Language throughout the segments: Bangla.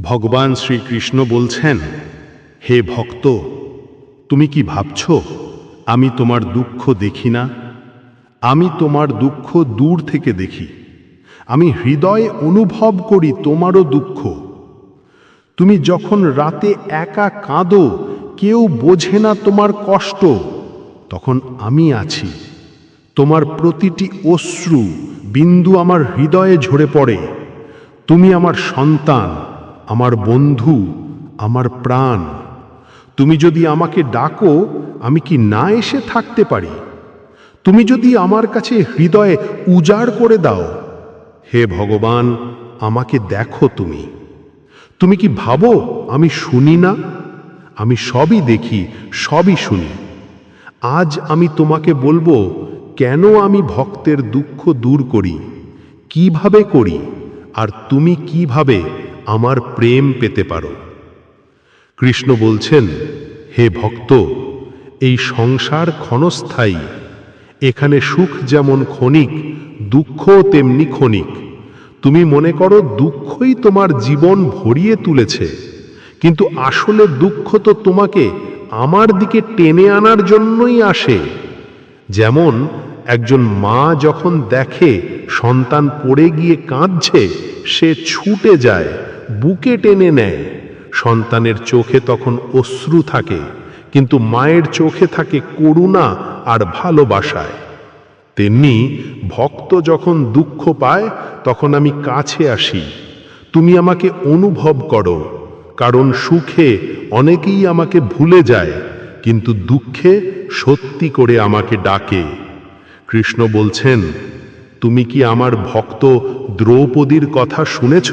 ভগবান শ্রীকৃষ্ণ বলছেন, হে ভক্ত, তুমি কি ভাবছ, আমি তোমার দুঃখ দেখি না? আমি তোমার দুঃখ দূর থেকে দেখি। আমি হৃদয়ে অনুভব করি তোমারও দুঃখ। তুমি যখন রাতে একা কাঁদো, কেউ বোঝে না তোমার কষ্ট। তখন আমি আছি। তোমার প্রতিটি অশ্রু বিন্দু আমার হৃদয়ে ঝরে পড়ে। তুমি আমার সন্তান। আমার বন্ধু, আমার প্রাণ। তুমি যদি আমাকে ডাকো, আমি কি না এসে থাকতে পারি? তুমি যদি আমার কাছে হৃদয়ে উজাড় করে দাও, হে ভগবান, আমাকে দেখো তুমি। তুমি কি ভাবো, আমি শুনি না? আমি সবই দেখি, সবই শুনি। আজ আমি তোমাকে বলব, কেন আমি ভক্তের দুঃখ দূর করি? কীভাবে করি? আর তুমি কীভাবে আমার প্রেম পেতে পারো। কৃষ্ণ বলছেন, হে ভক্ত, এই সংসার ক্ষণস্থায়ী। এখানে সুখ যেমন ক্ষণিক দুঃখ তেমনি ক্ষণিক। তুমি মনে করো দুঃখই তোমার জীবন ভরিয়ে তুলেছে। কিন্তু আসলে দুঃখ তো তোমাকে আমার দিকে টেনে আনার জন্যই আসে। যেমন একজন মা যখন দেখে সন্তান পড়ে গিয়ে কাঁদছে, সে ছুটে যায়। বুকে টেনে নেয়। সন্তানের চোখে তখন অশ্রু থাকে, কিন্তু মায়ের চোখে থাকে করুণা আর ভালোবাসায়। তেমনি ভক্ত যখন দুঃখ পায়, তখন আমি কাছে আসি। তুমি আমাকে অনুভব করো, কারণ সুখে অনেকেই আমাকে ভুলে যায়, কিন্তু দুঃখে সত্যি করে আমাকে ডাকে। কৃষ্ণ বলছেন, তুমি কি আমার ভক্ত দ্রৌপদীর কথা শুনেছ?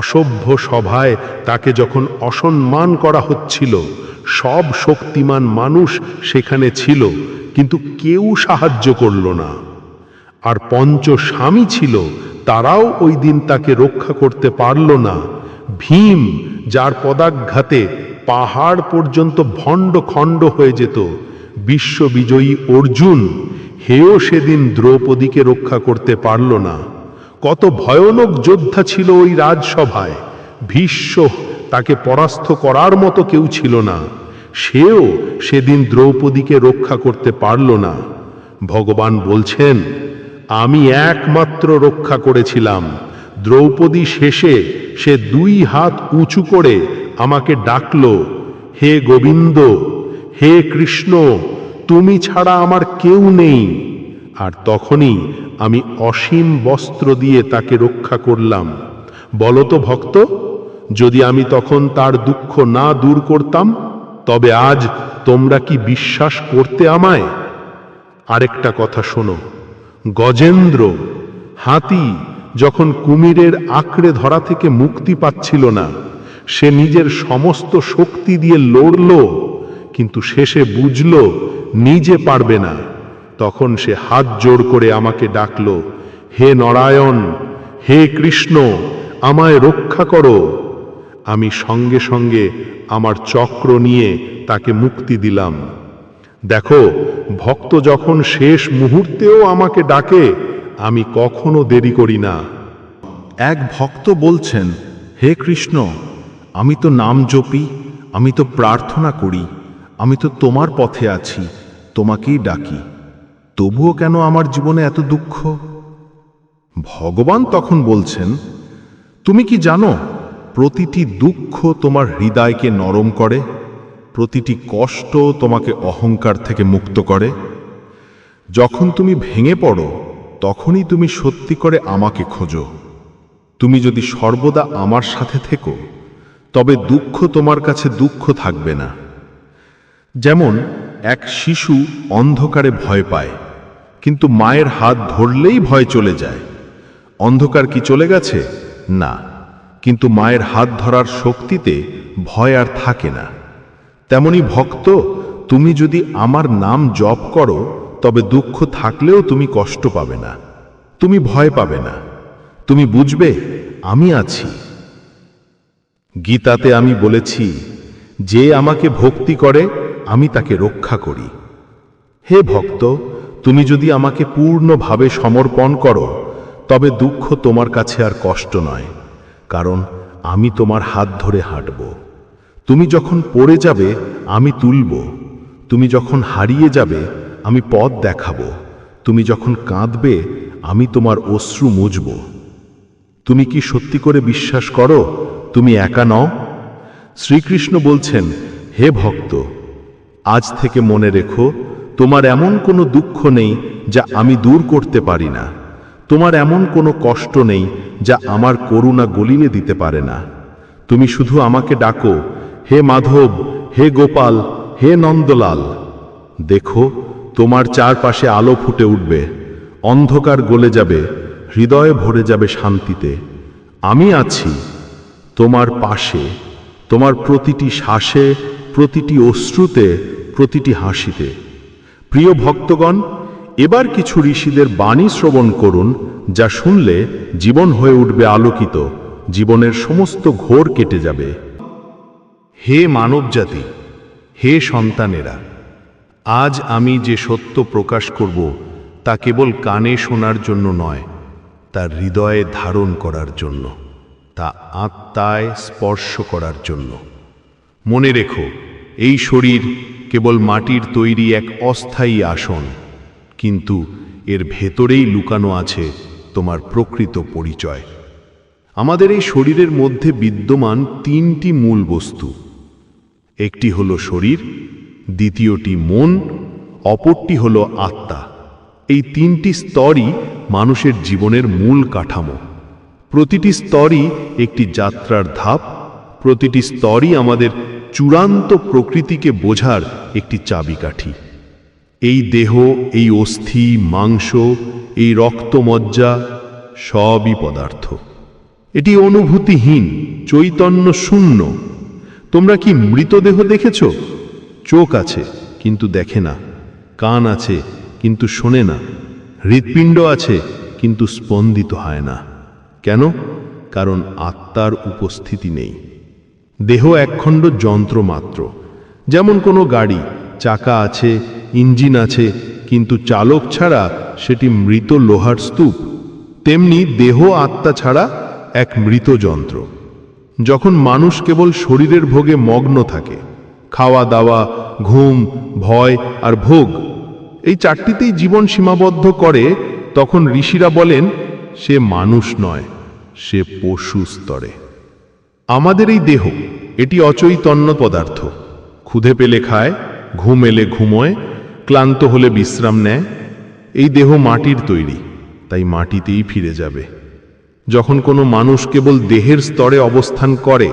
অসভ্য সভায় তাকে যখন অসম্মান করা হচ্ছিল, সব শক্তিমান মানুষ সেখানে ছিল, কিন্তু কেউ সাহায্য করল না। আর পঞ্চ স্বামী ছিল, তারাও ওই দিন তাকে রক্ষা করতে পারল না। ভীম, যার পদাঘাতে পাহাড় পর্যন্ত ভণ্ড খণ্ড হয়ে যেত, বিশ্ববিজয়ী অর্জুন, হেও সেদিন দ্রৌপদীকে রক্ষা করতে পারল না। কত ভয়ানক যোদ্ধা ছিল ওই রাজসভায়। ভীষ্ম তাকে পরাস্ত করার মতো কেউ ছিল না। সেও সেদিন দ্রৌপদীকে রক্ষা করতে পারল না। ভগবান বলছেন, আমি একমাত্র রক্ষা করেছিলাম। দ্রৌপদী শেষে সে দুই হাত উঁচু করে আমাকে ডাকল, হে গোবিন্দ, হে কৃষ্ণ, তুমি ছাড়া আমার কেউ নেই। আর তখনই আমি অসীম বস্ত্র দিয়ে তাকে রক্ষা করলাম। বলতো ভক্ত, যদি আমি তখন তার দুঃখ না দূর করতাম, তবে আজ তোমরা কি বিশ্বাস করতে আমায়? আরেকটা কথা শোনো, গজেন্দ্র হাতি যখন কুমিরের আঁকড়ে ধরা থেকে মুক্তি পাচ্ছিল না, সে নিজের সমস্ত শক্তি দিয়ে লড়ল, কিন্তু শেষে বুঝল নিজে পারবে না। তখন সে হাত জোড় করে আমাকে ডাকল, হে নরায়ণ, হে কৃষ্ণ, আমায় রক্ষা করো। আমি সঙ্গে সঙ্গে আমার চক্র নিয়ে তাকে মুক্তি দিলাম। দেখো, ভক্ত যখন শেষ মুহূর্তেও আমাকে ডাকে, আমি কখনো দেরি করি না। এক ভক্ত বলছেন, হে কৃষ্ণ, আমি তো নাম জপি, আমি তো প্রার্থনা করি, আমি তো তোমার পথে আছি, তোমাকেই ডাকি। তবুও কেন আমার জীবনে এত দুঃখ? ভগবান তখন বলছেন, তুমি কি জানো, প্রতিটি দুঃখ তোমার হৃদয়কে নরম করে, প্রতিটি কষ্ট তোমাকে অহংকার থেকে মুক্ত করে। যখন তুমি ভেঙে পড়ো, তখনই তুমি সত্যি করে আমাকে খোঁজো। তুমি যদি সর্বদা আমার সাথে থেকো, তবে দুঃখ তোমার কাছে দুঃখ থাকবে না। যেমন, এক শিশু অন্ধকারে ভয় পায়। কিন্তু মায়ের হাত ধরলেই ভয় চলে যায়। অন্ধকার কি চলে গেছে? না। কিন্তু মায়ের হাত ধরার শক্তিতে ভয় আর থাকে না। তেমনি ভক্ত, তুমি যদি আমার নাম জপ করো, তবে দুঃখ থাকলেও তুমি কষ্ট পাবে না। তুমি ভয় পাবে না। তুমি বুঝবে, আমি আছি। গীতাতে আমি বলেছি, যে আমাকে ভক্তি করে, আমি তাকে রক্ষা করি। হে ভক্ত তুমি যদি আমাকে পূর্ণভাবে সমর্পণ করো, তবে দুঃখ তোমার কাছে আর কষ্ট নয়, কারণ আমি তোমার হাত ধরে হাঁটব। তুমি যখন পড়ে যাবে, আমি তুলব। তুমি যখন হারিয়ে যাবে, আমি পথ দেখাব। তুমি যখন কাঁদবে, আমি তোমার অশ্রু মুজব। তুমি কি সত্যি করে বিশ্বাস করো? তুমি একা নও? শ্রীকৃষ্ণ বলছেন, হে ভক্ত, আজ থেকে মনে রেখো তোমার এমন কোনো দুঃখ নেই যা আমি দূর করতে পারি না। তোমার এমন কোনো কষ্ট নেই যা আমার করুণা গলিয়ে দিতে পারে না। তুমি শুধু আমাকে ডাকো, হে মাধব, হে গোপাল, হে নন্দলাল। দেখো, তোমার চারপাশে আলো ফুটে উঠবে, অন্ধকার গলে যাবে, হৃদয়ে ভরে যাবে শান্তিতে। আমি আছি তোমার পাশে, তোমার প্রতিটি শ্বাসে, প্রতিটি অশ্রুতে, প্রতিটি হাসিতে। প্রিয় ভক্তগণ, এবার কিছু ঋষিদের বাণী শ্রবণ করুন, যা শুনলে জীবন হয়ে উঠবে আলোকিত, জীবনের সমস্ত ঘোর কেটে যাবে। হে মানবজাতি, হে সন্তানেরা, আজ আমি যে সত্য প্রকাশ করব, তা কেবল কানে শোনার জন্য নয়, তা হৃদয়ে ধারণ করার জন্য, তা আত্মায় স্পর্শ করার জন্য। মনে রেখো, এই শরীর কেবল মাটির তৈরি এক অস্থায়ী আসন, কিন্তু এর ভেতরেই লুকানো আছে তোমার প্রকৃত পরিচয়। আমাদের এই শরীরের মধ্যে বিদ্যমান তিনটি মূল বস্তু। একটি হল শরীর, দ্বিতীয়টি মন, অপরটি হল আত্মা। এই তিনটি স্তরই মানুষের জীবনের মূল কাঠামো। প্রতিটি স্তরই একটি যাত্রার ধাপ, প্রতিটি স্তরই আমাদের চূড়ান্ত প্রকৃতিকে বোঝার একটি চাবিকাঠি। এই দেহ, এই অস্থি, মাংস, এই রক্তমজ্জা সবই পদার্থ। এটি অনুভূতিহীন, চৈতন্য শূন্য। তোমরা কি মৃতদেহ দেখেছ? চোখ আছে, কিন্তু দেখে না। কান আছে, কিন্তু শোনে না। হৃৎপিণ্ড আছে, কিন্তু স্পন্দিত হয় না। কেন? কারণ আত্মার উপস্থিতি নেই। দেহ একখণ্ড যন্ত্র মাত্র। যেমন কোনো গাড়ি, চাকা আছে, ইঞ্জিন আছে, কিন্তু চালক ছাড়া সেটি মৃত লোহার স্তূপ। তেমনি দেহ আত্মা ছাড়া এক মৃত যন্ত্র। যখন মানুষ কেবল শরীরের ভোগে মগ্ন থাকে খাওয়া দাওয়া ঘুম, ভয় আর ভোগ, এই চারটিতেই জীবন সীমাবদ্ধ করে, তখন ঋষিরা বলেন, সে মানুষ নয়, সে পশু স্তরে। আমাদের এই দেহ, এটি অচৈতন্য পদার্থ। ক্ষুধে পেলে খায়, ঘুম এলে ঘুমোয়, ক্লান্ত হলে বিশ্রাম নেয়। এই দেহ মাটির তৈরি, তাই মাটিতেই ফিরে যাবে। যখন কোনো মানুষ কেবল দেহের স্তরে অবস্থান করে,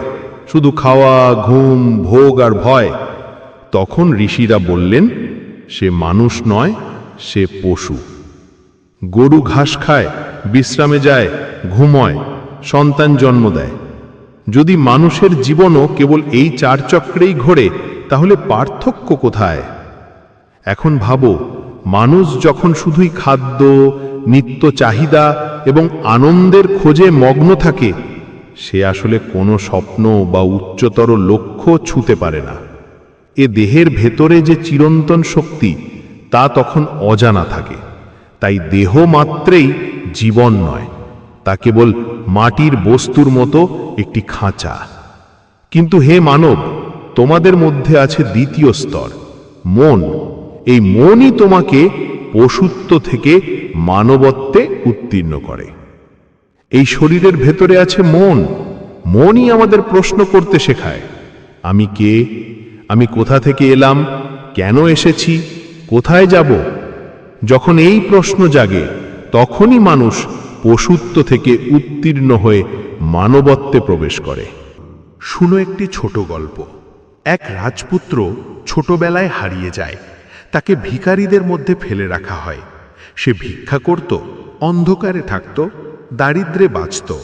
শুধু খাওয়া, ঘুম, ভোগ আর ভয়, তখন ঋষিরা বললেন, সে মানুষ নয়, সে পশু। গরু ঘাস খায়, বিশ্রামে যায়, ঘুমোয়, সন্তান জন্ম দেয়। যদি মানুষের জীবনও কেবল এই চার চক্রেই ঘোরে, তাহলে পার্থক্য কোথায়? এখন ভাবো, মানুষ যখন শুধুই খাদ্য, নিত্য চাহিদা এবং আনন্দের খোঁজে মগ্ন থাকে, সে আসলে কোনো স্বপ্ন বা উচ্চতর লক্ষ্য ছুতে পারে না। এ দেহের ভেতরে যে চিরন্তন শক্তি, তা তখন অজানা থাকে। তাই দেহ মাত্রেই জীবন নয়। তা কেবল মাটির বস্তুর মতো একটি খাঁচা। কিন্তু হে মানব, তোমাদের মধ্যে আছে দ্বিতীয় স্তর, মন। এই মনই তোমাকে পশুত্ব থেকে মানবত্বে উত্তীর্ণ করে। এই শরীরের ভেতরে আছে মন। মনই আমাদের প্রশ্ন করতে শেখায়, আমি কে? আমি কোথা থেকে এলাম? কেন এসেছি? কোথায় যাব? যখন এই প্রশ্ন জাগে, তখনই মানুষ পশুত্ব থেকে উত্তীর্ণ হয়ে মানবত্বে প্রবেশ করে। শুনো একটি ছোট গল্প। এক রাজপুত্র ছোটবেলায় হারিয়ে যায়। তাকে ভিখারিদের মধ্যে ফেলে রাখা হয়। সে ভিক্ষা করত, অন্ধকারে থাকত, দারিদ্রে বাঁচত।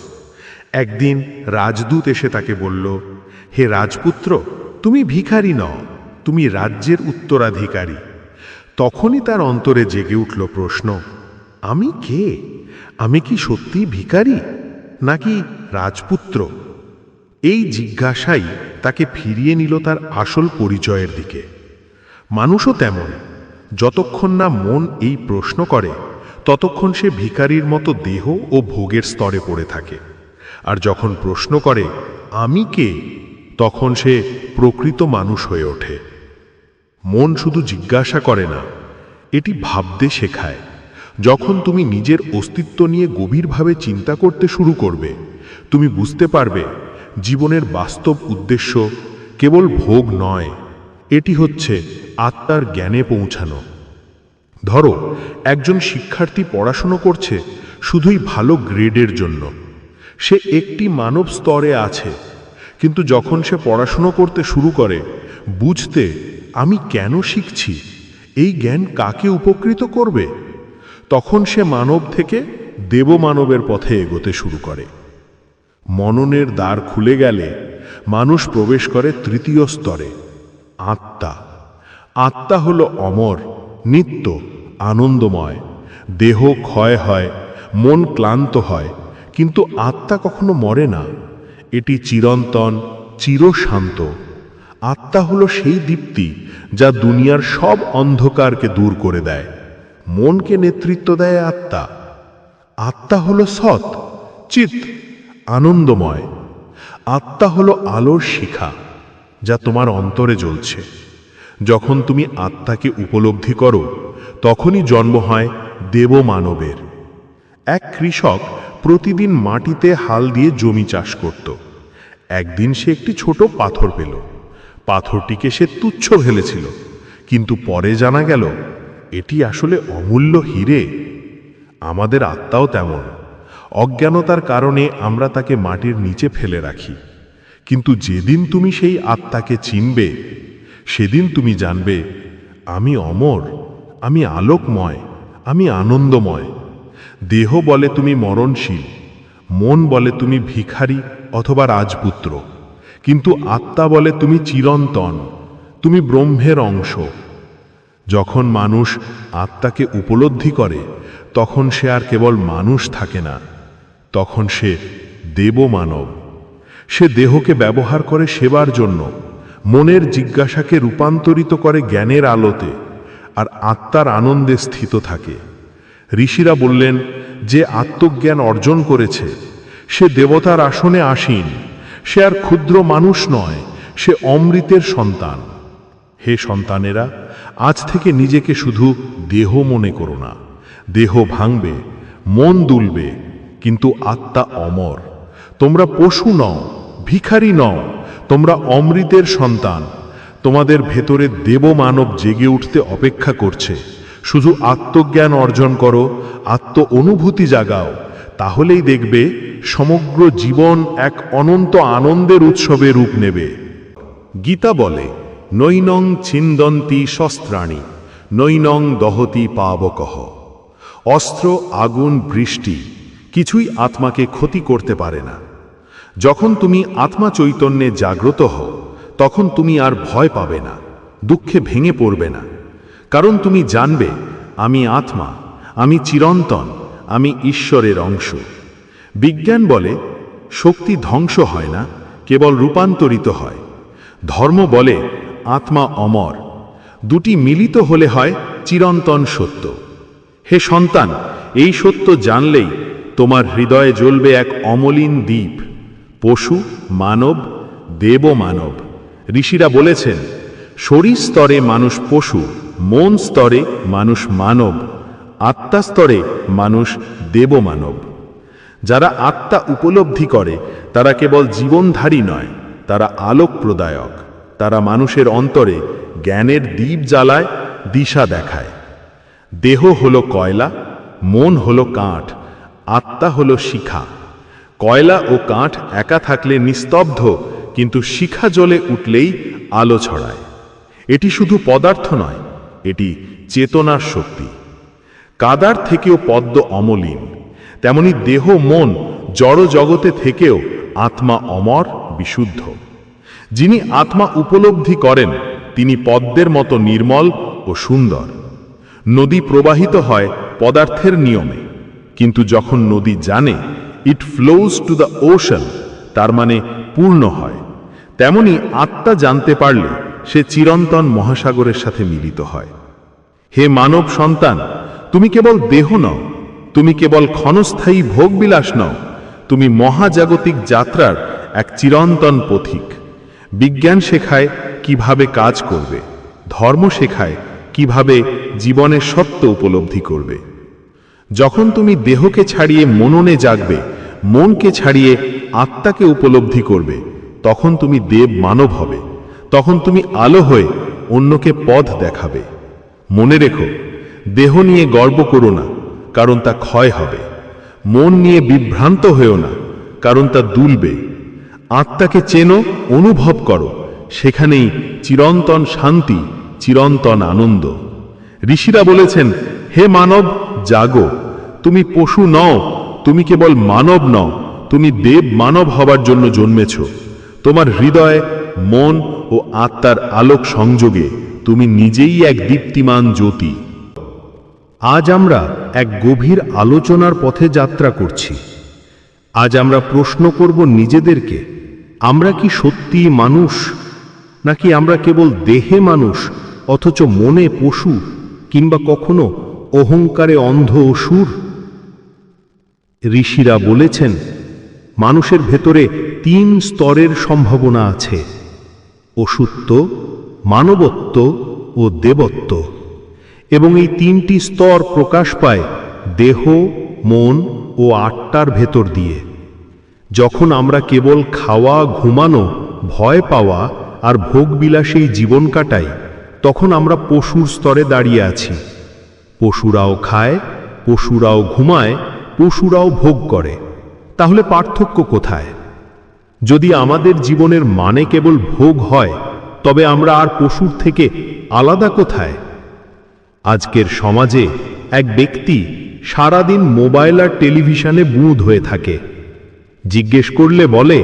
একদিন রাজদূত এসে তাকে বলল, হে রাজপুত্র, তুমি ভিখারি নও, তুমি রাজ্যের উত্তরাধিকারী। তখনই তার অন্তরে জেগে উঠল প্রশ্ন, আমি কে? আমি কি সত্যিই ভিখারি, নাকি রাজপুত্র? এই জিজ্ঞাসাই তাকে ফিরিয়ে নিল তার আসল পরিচয়ের দিকে। মানুষও তেমন, যতক্ষণ না মন এই প্রশ্ন করে, ততক্ষণ সে ভিখারির মতো দেহ ও ভোগের স্তরে পড়ে থাকে। আর যখন প্রশ্ন করে, আমি কে? তখন সে প্রকৃত মানুষ হয়ে ওঠে। মন শুধু জিজ্ঞাসা করে না, এটি ভাবতে শেখায়। যখন তুমি নিজের অস্তিত্ব নিয়ে গভীরভাবে চিন্তা করতে শুরু করবে, তুমি বুঝতে পারবে জীবনের বাস্তব উদ্দেশ্য কেবল ভোগ নয়, এটি হচ্ছে আত্মার জ্ঞানে পৌঁছানো। ধরো, একজন শিক্ষার্থী পড়াশুনো করছে শুধুই ভালো গ্রেডের জন্য। সে একটি মানব স্তরে আছে, কিন্তু যখন সে পড়াশুনো করতে শুরু করে, বুঝতে আমি কেন শিখছি, এই জ্ঞান কাকে উপকৃত করবে? তখন সে মানব থেকে দেবমানবের পথে এগোতে শুরু করে। মননের দ্বার খুলে গেলে মানুষ প্রবেশ করে তৃতীয় স্তরে, আত্মা। আত্মা হলো অমর, নিত্য, আনন্দময়। দেহ ক্ষয় হয়, মন ক্লান্ত হয়, কিন্তু আত্মা কখনো মরে না। এটি চিরন্তন, চিরশান্ত। আত্মা হলো সেই দীপ্তি যা দুনিয়ার সব অন্ধকারকে দূর করে দেয়। মনকে নেতৃত্ব দেয় আত্মা। আত্মা হলো সৎ, চিত, আনন্দময়। আত্মা হলো আলোর শিখা, যা তোমার অন্তরে জ্বলছে। যখন তুমি আত্মাকে উপলব্ধি করো, তখনই জন্ম হয় দেব মানবের এক কৃষক প্রতিদিন মাটিতে হাল দিয়ে জমি চাষ করত। একদিন সে একটি ছোট পাথর পেল। পাথরটিকে সে তুচ্ছ ভেলেছিল কিন্তু পরে জানা গেল এটি আসলে অমূল্য হিরে। আমাদের আত্মাও তেমন। অজ্ঞানতার কারণে আমরা তাকে মাটির নিচে ফেলে রাখি। কিন্তু যেদিন তুমি সেই আত্মাকে চিনবে, সেদিন তুমি জানবে, আমি অমর, আমি আলোকময়, আমি আনন্দময়। দেহ বলে তুমি মরণশীল, মন বলে তুমি ভিখারি অথবা রাজপুত্র। কিন্তু আত্মা বলে তুমি চিরন্তন, তুমি ব্রহ্মের অংশ। যখন মানুষ আত্মাকে উপলব্ধি করে, তখন সে আর কেবল মানুষ থাকে না, তখন সে দেবমানব। সে দেহকে ব্যবহার করে সেবার জন্য, মনের জিজ্ঞাসাকে রূপান্তরিত করে জ্ঞানের আলোতে, আর আত্মার আনন্দে স্থিত থাকে। ঋষিরা বললেন, যে আত্মজ্ঞান অর্জন করেছে, সে দেবতার আসনে আসীন, সে আর ক্ষুদ্র মানুষ নয়, সে অমৃতের সন্তান। হে সন্তানেরা আজ থেকে নিজেকে শুধু দেহ মনে করো না। দেহ ভাঙবে, মন দুলবে, কিন্তু আত্মা অমর। তোমরা পশু নও, ভিখারি নও, তোমরা অমৃতের সন্তান। তোমাদের ভেতরে দেবমানব জেগে উঠতে অপেক্ষা করছে। শুধু আত্মজ্ঞান অর্জন করো, আত্ম অনুভূতি জাগাও। তাহলেই দেখবে, সমগ্র জীবন এক অনন্ত আনন্দের উৎসবে রূপ নেবে। গীতা বলে নৈনং ছিন্দন্তি শস্ত্রাণী নৈনং দহতি পাবকহ অস্ত্র, আগুন, বৃষ্টি, কিছুই আত্মাকে ক্ষতি করতে পারে না। যখন তুমি আত্মা চৈতন্যে জাগ্রত হও, তখন তুমি আর ভয় পাবে না, দুঃখে ভেঙে পড়বে না। কারণ তুমি জানবে, আমি আত্মা, আমি চিরন্তন, আমি ঈশ্বরের অংশ। বিজ্ঞান বলে, শক্তি ধ্বংস হয় না, কেবল রূপান্তরিত হয়। ধর্ম বলে আত্মা অমর। দুটি মিলিত হলে হয় চিরন্তন সত্য। হে সন্তান, এই সত্য জানলেই তোমার হৃদয়ে জ্বলবে এক অমলিন দ্বীপ। পশু, মানব, দেব মানব। ঋষিরা বলেছেন, শরীর স্তরে মানুষ পশু, মন স্তরে মানুষ মানব, আত্মা স্তরে মানুষ দেবমানব যারা আত্মা উপলব্ধি করে, তারা কেবল জীবনধারী নয়, তারা আলোক প্রদায়ক তারা মানুষের অন্তরে জ্ঞানের দ্বীপ জ্বালায়, দিশা দেখায়। দেহ হলো কয়লা, মন হলো কাঠ, আত্মা হলো শিখা। কয়লা ও কাঠ একা থাকলে নিস্তব্ধ, কিন্তু শিখা জ্বলে উঠলেই আলো ছড়ায়। এটি শুধু পদার্থ নয়, এটি চেতনার শক্তি। কাদার থেকেও পদ্ম অমলিন, তেমনি দেহ মন জড় জগতে থেকেও আত্মা অমর, বিশুদ্ধ। যিনি আত্মা উপলব্ধি করেন, তিনি পদ্মের মতো নির্মল ও সুন্দর। নদী প্রবাহিত হয় পদার্থের নিয়মে। কিন্তু যখন নদী জানে it flows to the ocean তার মানে পূর্ণ হয়। তেমনি আত্মা জানতে পারলে, সে চিরন্তন মহাসাগরের সাথে মিলিত হয়। হে মানব সন্তান, তুমি কেবল দেহ নও, তুমি কেবল ক্ষণস্থায়ী ভোগবিলাস নও, তুমি মহাজাগতিক যাত্রার এক চিরন্তন পথিক। বিজ্ঞান শেখায় কীভাবে কাজ করবে, ধর্ম শেখায় কীভাবে জীবনের সত্য উপলব্ধি করবে। যখন তুমি দেহকে ছাড়িয়ে মননে জাগবে, মনকে ছাড়িয়ে আত্মাকে উপলব্ধি করবে, তখন তুমি দেব মানব হবে, তখন তুমি আলো হয়ে অন্যকে পথ দেখাবে। মনে রেখো, দেহ নিয়ে গর্ব করো না, কারণ তা ক্ষয় হবে। মন নিয়ে বিভ্রান্ত হয়েও না, কারণ তা দুলবে। আত্মাকে চেনো, অনুভব করো। সেখানেই চিরন্তন শান্তি, চিরন্তন আনন্দ। ঋষিরা বলেছেন, হে মানব, জাগো। তুমি পশু নও, তুমি কেবল মানব নও, তুমি দেব মানব হবার জন্য জন্মেছ। তোমার হৃদয়, মন ও আত্মার আলোক সংযোগে তুমি নিজেই এক দীপ্তিমান জ্যোতি। আজ আমরা এক গভীর আলোচনার পথে যাত্রা করছি। আজ আমরা প্রশ্ন করব নিজেদেরকে আমরা কি সত্যি মানুষ, নাকি আমরা কেবল দেহে মানুষ, অথচ মনে পশু, কিংবা কখনো অহংকারে অন্ধ অসুর ঋষিরা বলেছেন, মানুষের ভেতরে তিন স্তরের সম্ভাবনা আছে, অসুত্ব, মানবত্ব ও দেবত্ব। এবং এই তিনটি স্তর প্রকাশ পায় দেহ, মন ও আত্মার ভেতর দিয়ে। যখন আমরা কেবল খাওয়া, ঘুমানো, ভয় পাওয়া আর ভোগবিলাসেই জীবন কাটাই, তখন আমরা পশুর স্তরে দাঁড়িয়ে আছি। পশুরাও খায়, পশুরাও ঘুমায়, পশুরাও ভোগ করে। তাহলে পার্থক্য কোথায়? যদি আমাদের জীবনের মানে কেবল ভোগ হয়, তবে আমরা আর পশুর থেকে আলাদা কোথায়? আজকের সমাজে এক ব্যক্তি সারাদিন মোবাইল আর টেলিভিশনে বুঁদ হয়ে থাকে। জিজ্ঞেস করলে বলে,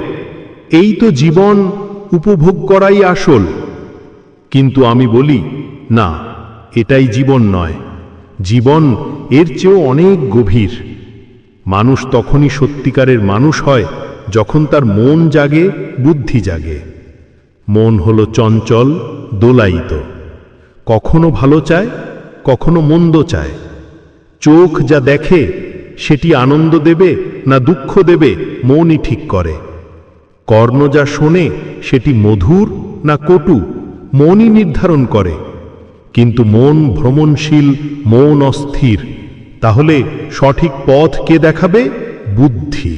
এই তো জীবন, উপভোগ করাই আসল। কিন্তু আমি বলি, না, এটাই জীবন নয়। জীবন এর চেয়েও অনেক গভীর। মানুষ তখনই সত্যিকারের মানুষ হয় যখন তার মন জাগে, বুদ্ধি জাগে। মন হল চঞ্চল, দোলায়িত। কখনো ভালো চায়, কখনো মন্দ চায়। চোখ যা দেখে সেটি আনন্দ দেবে না দুঃখ দেবে, মনই ঠিক করে। কর্ণ যা শোনে, সেটি মধুর না কটু, মনই নির্ধারণ করে। কিন্তু মন ভ্রমণশীল, মন অস্থির, তাহলে সঠিক পথ কে দেখাবে? বুদ্ধি।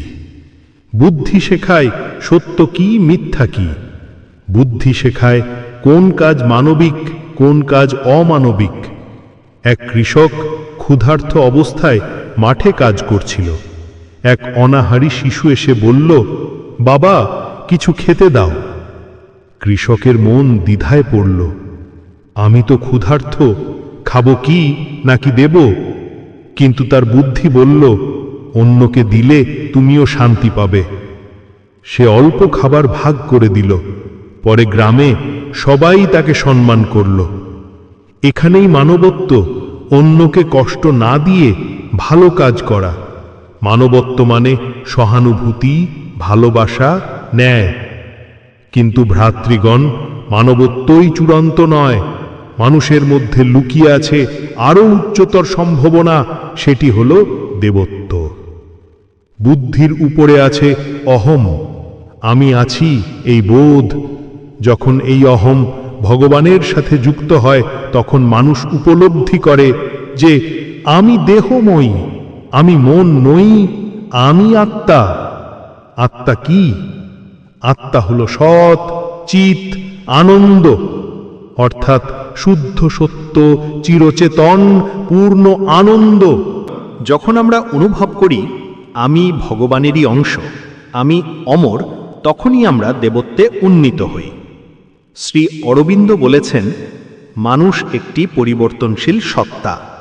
বুদ্ধি শেখায় সত্য কি, মিথ্যা কি? বুদ্ধি শেখায় কোন কাজ মানবিক, কোন কাজ অমানবিক। এক কৃষক ক্ষুধার্ত অবস্থায় মাঠে কাজ করছিল। এক অনাহারী শিশু এসে বলল, বাবা, কিছু খেতে দাও। কৃষকের মন দ্বিধায় পড়ল। আমি তো ক্ষুধার্থ খাব কি, নাকি দেব? কিন্তু তার বুদ্ধি বলল, অন্যকে দিলে তুমিও শান্তি পাবে। সে অল্প খাবার ভাগ করে দিল। পরে গ্রামে সবাই তাকে সম্মান করল। এখানেই মানবত্ব, অন্যকে কষ্ট না দিয়ে ভালো কাজ করা। মানবত্ব মানে সহানুভূতি, ভালোবাসা, ন্যায়। কিন্তু ভ্রাতৃগণ, মানবত্বই চূড়ান্ত নয়। মানুষের মধ্যে লুকিয়ে আছে আরও উচ্চতর সম্ভাবনা, সেটি হল দেবত্ব। বুদ্ধির উপরে আছে অহম। আমি আছি এই বোধ। যখন এই অহম ভগবানের সাথে যুক্ত হয়, তখন মানুষ উপলব্ধি করে যে আমি দেহময়ী, আমি মন নই আমি আত্মা। আত্মা কি? আত্মা হলো সৎ, চিত, আনন্দ। অর্থাৎ শুদ্ধ সত্য, চিরচেতন, পূর্ণ আনন্দ। যখন আমরা অনুভব করি, আমি ভগবানেরই অংশ, আমি অমর, তখনই আমরা দেবত্বে উন্নীত হই। শ্রী অরবিন্দ বলেছেন, মানুষ একটি পরিবর্তনশীল সত্তা।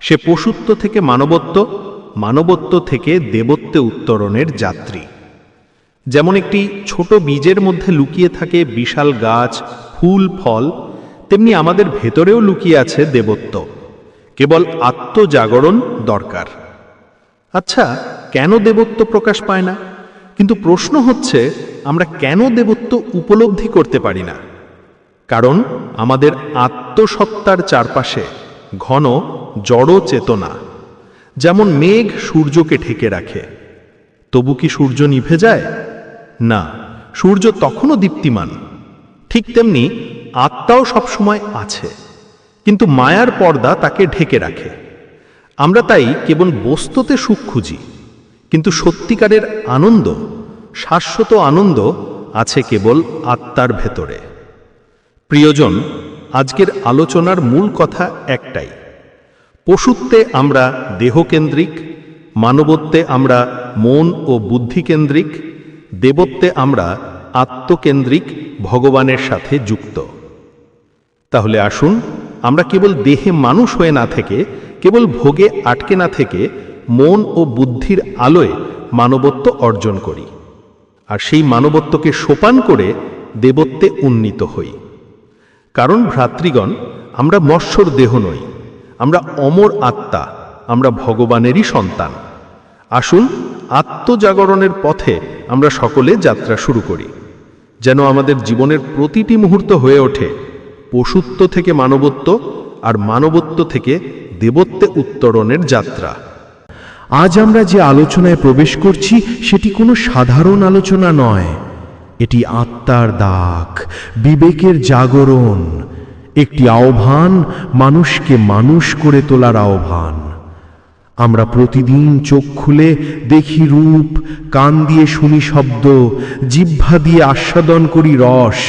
সে পশুত্ব থেকে মানবত্ব মানবত্ব থেকে দেবত্বে উত্তরণের যাত্রী। যেমন একটি ছোট বীজের মধ্যে লুকিয়ে থাকে বিশাল গাছ, ফুল, ফল, তেমনি আমাদের ভেতরেও লুকিয়ে আছে দেবত্ব। কেবল আত্মজাগরণ দরকার। আচ্ছা কেন দেবত্ব প্রকাশ পায় না? কিন্তু প্রশ্ন হচ্ছে, আমরা কেন দেবত্ব উপলব্ধি করতে পারি না? কারণ আমাদের আত্মসত্তার চারপাশে ঘন জড় চেতনা, যেমন মেঘ সূর্যকে ঢেকে রাখে। তবু কি সূর্য নিভে যায়? না, সূর্য তখনও দীপ্তিমান। ঠিক তেমনি আত্মাও সবসময় আছে, কিন্তু মায়ার পর্দা তাকে ঢেকে রাখে। আমরা তাই কেবল বস্তুতে সুখ খুঁজি, কিন্তু সত্যিকারের আনন্দ, শাশ্বত আনন্দ আছে কেবল আত্মার ভেতরে। প্রিয়জন আজকের আলোচনার মূল কথা একটাই। পশুত্বে আমরা দেহকেন্দ্রিক, মানবত্বে আমরা মন ও বুদ্ধিকেন্দ্রিক, দেবত্বে আমরা আত্মকেন্দ্রিক, ভগবানের সাথে যুক্ত। তাহলে আসুন, আমরা কেবল দেহে মানুষ হয়ে না থেকে, কেবল ভোগে আটকে না থেকে মন ও বুদ্ধির আলোয় মানবত্ব অর্জন করি। আর সেই মানবত্বকে সোপান করে দেবত্বে উন্নীত হই। কারণ ভ্রাতৃগণ, আমরা মৎস্যর দেহ নই, আমরা অমর আত্মা, আমরা ভগবানেরই সন্তান। আসুন আত্মজাগরণের পথে আমরা সকলে যাত্রা শুরু করি। যেন আমাদের জীবনের প্রতিটি মুহূর্ত হয়ে ওঠে, পশুত্ব থেকে মানবত্ব আর মানবত্ব থেকে দেবত্বে উত্তরণের যাত্রা। আজ আমরা যে আলোচনায় প্রবেশ করছি, সেটি কোনো সাধারণ আলোচনা নয়। এটি আত্মার দাগ, বিবেকের জাগরণ, একটি আহ্বান, মানুষকে মানুষ করে তোলার আহ্বান। আমরা প্রতিদিন চোখ খুলে দেখি রূপ, কান দিয়ে শুনি শব্দ, জিহ্বা দিয়ে আস্বাদন করি রস,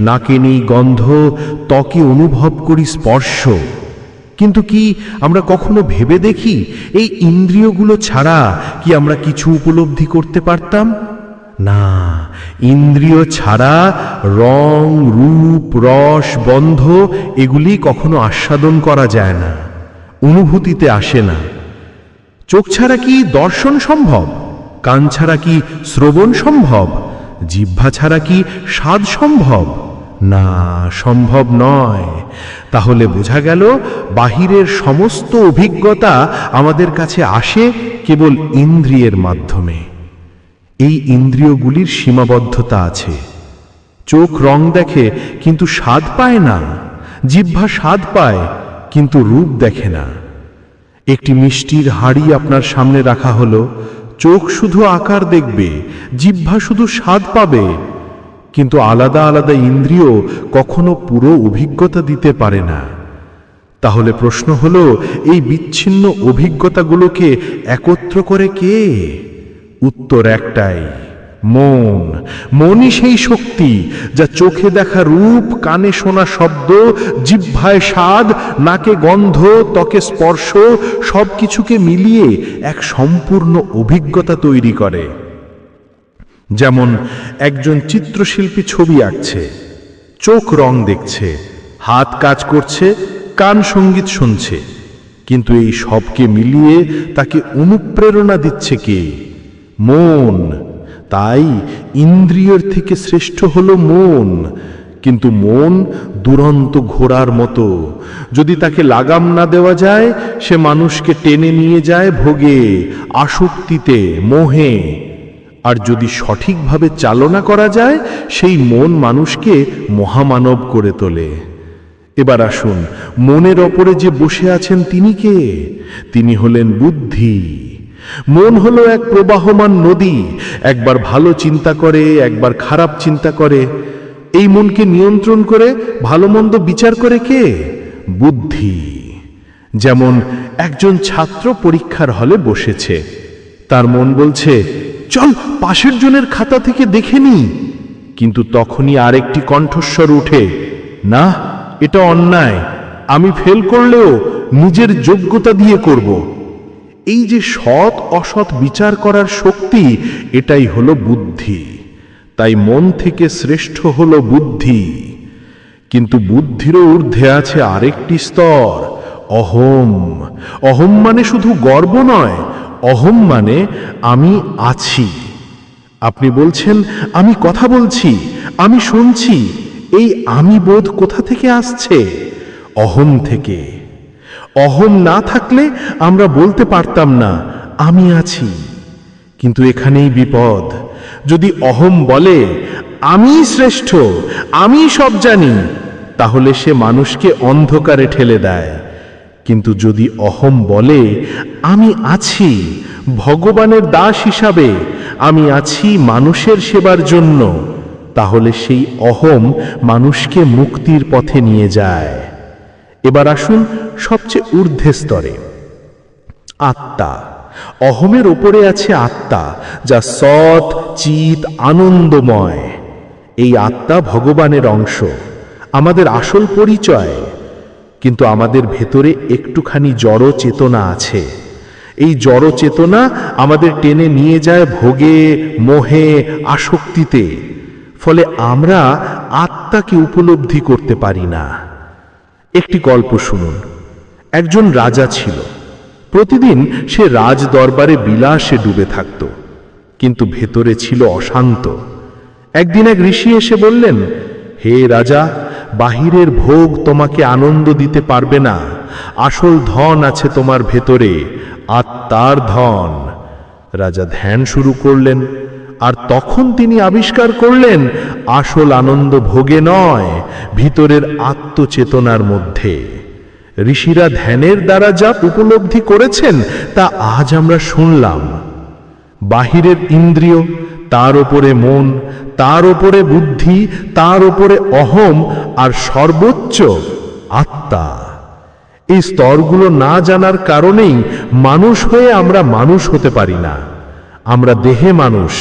নাকে নেই গন্ধ, ত্বকে অনুভব করি স্পর্শ। কিন্তু কি আমরা কখনো ভেবে দেখি, এই ইন্দ্রিয়গুলো ছাড়া কি আমরা কিছু উপলব্ধি করতে পারতাম? না, ইন্দ্রিয় ছাড়া রং, রূপ, রস, বন্ধ, এগুলি কখনো আস্বাদন করা যায় না, অনুভূতিতে আসে না। চোখ ছাড়া কি দর্শন সম্ভব? কান ছাড়া কি শ্রবণ সম্ভব? জিহ্বা ছাড়া কি স্বাদ সম্ভব? না, সম্ভব নয়। তাহলে বোঝা গেল, বাহিরের সমস্ত অভিজ্ঞতা আমাদের কাছে আসে কেবল ইন্দ্রিয়ের মাধ্যমে। এই ইন্দ্রিয়গুলির সীমাবদ্ধতা আছে। চোখ রং দেখে কিন্তু স্বাদ পায় না। জিহ্বা স্বাদ পায়, কিন্তু রূপ দেখে না। একটি মিষ্টির হাড়ি আপনার সামনে রাখা হলো। চোখ শুধু আকার দেখবে, জিহ্বা শুধু স্বাদ পাবে। কিন্তু আলাদা আলাদা ইন্দ্রিয় কখনো পুরো অভিজ্ঞতা দিতে পারে না। তাহলে প্রশ্ন হলো, এই বিচ্ছিন্ন অভিজ্ঞতাগুলোকে একত্র করে কে? উত্তর একটাই, মন। মনই সেই শক্তি যা চোখে দেখা রূপ, কানে শোনা শব্দ, জিহ্বায় স্বাদ, নাকে গন্ধ, ত্বকে স্পর্শ সব কিছুকে মিলিয়ে এক সম্পূর্ণ অভিজ্ঞতা তৈরি করে। যেমন একজন চিত্রশিল্পী ছবি আঁকছে, চোখ রং দেখছে, হাত কাজ করছে, কান সংগীত শুনছে, কিন্তু এই সবকে মিলিয়ে তাকে অনুপ্রেরণা দিচ্ছে কে? মন। তাই ইন্দ্রিয়ের থেকে শ্রেষ্ঠ হলো মন। কিন্তু মন দুরন্ত ঘোড়ার মতো। যদি তাকে লাগাম না দেওয়া যায়, সে মানুষকে টেনে নিয়ে যায় ভোগে, আসক্তিতে, মোহে। আর যদি সঠিকভাবে চালনা করা যায়, সেই মন মানুষকে মহামানব করে তোলে। এবার আসুন, মনের ওপরে যে বসে আছেন তিনি কে? তিনি হলেন বুদ্ধি। মন হলো এক প্রবাহমান নদী, একবার ভালো চিন্তা করে, একবার খারাপ চিন্তা করে। এই মনকে নিয়ন্ত্রণ করে, ভালো মন্দ বিচার করে কে? বুদ্ধি। যেমন একজন ছাত্র পরীক্ষার হলে বসেছে। তার মন বলছে, চল পাশের জনের খাতা থেকে দেখে নি। কিন্তু তখনই আরেকটি কণ্ঠস্বর উঠে, না, এটা অন্যায়। আমি ফেল করলেও নিজের যোগ্যতা দিয়ে করব। এই যে সৎ অসৎ বিচার করার শক্তি, এটাই হলো বুদ্ধি। তাই মন থেকে শ্রেষ্ঠ হলো বুদ্ধি। কিন্তু বুদ্ধিরও ঊর্ধ্বে আছে আরেকটি স্তর, অহম। অহম মানে শুধু গর্ব নয়, অহম মানে আমি আছি। আপনি বলছেন, আমি কথা বলছি, আমি শুনছি, এই আমি বোধ কোথা থেকে আসছে? অহম থেকে। অহম না থাকলে আমরা বলতে পারতাম না, আমি আছি। কিন্তু এখানেই বিপদ। যদি অহম বলে, আমি শ্রেষ্ঠ, আমি সব জানি তাহলে সে মানুষকে অন্ধকারে ঠেলে দেয়। কিন্তু যদি অহম বলে, আমি আছি ভগবানের দাস হিসাবে, আমি আছি মানুষের সেবার জন্য তাহলে সেই অহম মানুষকে মুক্তির পথে নিয়ে যায়। এবার আসুন সবচেয়ে ঊর্ধ্বে স্তরে। আত্মা। অহমের ওপরে আছে আত্মা, যা সৎ চিত আনন্দময়। এই আত্মা ভগবানের অংশ। আমাদের আসল পরিচয়। কিন্তু আমাদের ভেতরে একটুখানি জড় চেতনা আছে। এই জড় চেতনা আমাদের টেনে নিয়ে যায় ভোগে, মোহে, আসক্তিতে। ফলে আমরা আত্মাকে উপলব্ধি করতে পারি না। একটি গল্প শুনুন। একজন রাজা ছিল। প্রতিদিন সে রাজ দরবারে বিলাসে ডুবে থাকত। কিন্তু ভেতরে ছিল অশান্ত। একদিন এক ঋষি এসে বললেন, হে রাজা, বাহিরের ভোগ তোমাকে আনন্দ দিতে পারবে না। আসল ধন আছে তোমার ভেতরে, আত্মার ধন। রাজা ধ্যান শুরু করলেন। আর তখন তিনি আবিষ্কার করলেন আসল আনন্দ ভোগে নয়, ভিতরের আত্মচেতনার মধ্যে। ঋষিরা ধ্যানের দ্বারা যা উপলব্ধি করেছেন, তা আজ আমরা শুনলাম। বাহিরের ইন্দ্রিয়, তার ওপরে মন, তার ওপরে বুদ্ধি, তার ওপরে অহম আর সর্বোচ্চ আত্মা। এই স্তরগুলো না জানার কারণেই মানুষ হয়ে আমরা মানুষ হতে পারি না। আমরা দেহে মানুষ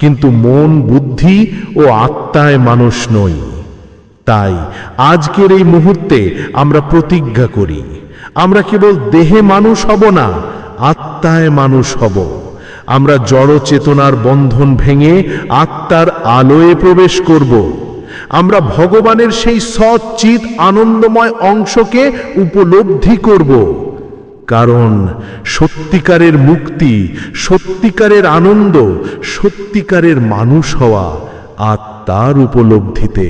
কিন্তু মন, বুদ্ধি ও আত্মায় মানুষ নই। তাই আজকের এই মুহূর্তে আমরা প্রতিজ্ঞা করি, আমরা কেবল দেহে মানুষ হব না, আত্মায় মানুষ হব। আমরা জড় চেতনার বন্ধন ভেঙে আত্মার আলোয় প্রবেশ করব। আমরা ভগবানের সেই সচ্চিত আনন্দময় অংশকে উপলব্ধি করব। কারণ সত্যিকারের মুক্তি সত্যিকারের আনন্দ সত্যিকারের মানুষ হওয়া আত্মার উপলব্ধিতে।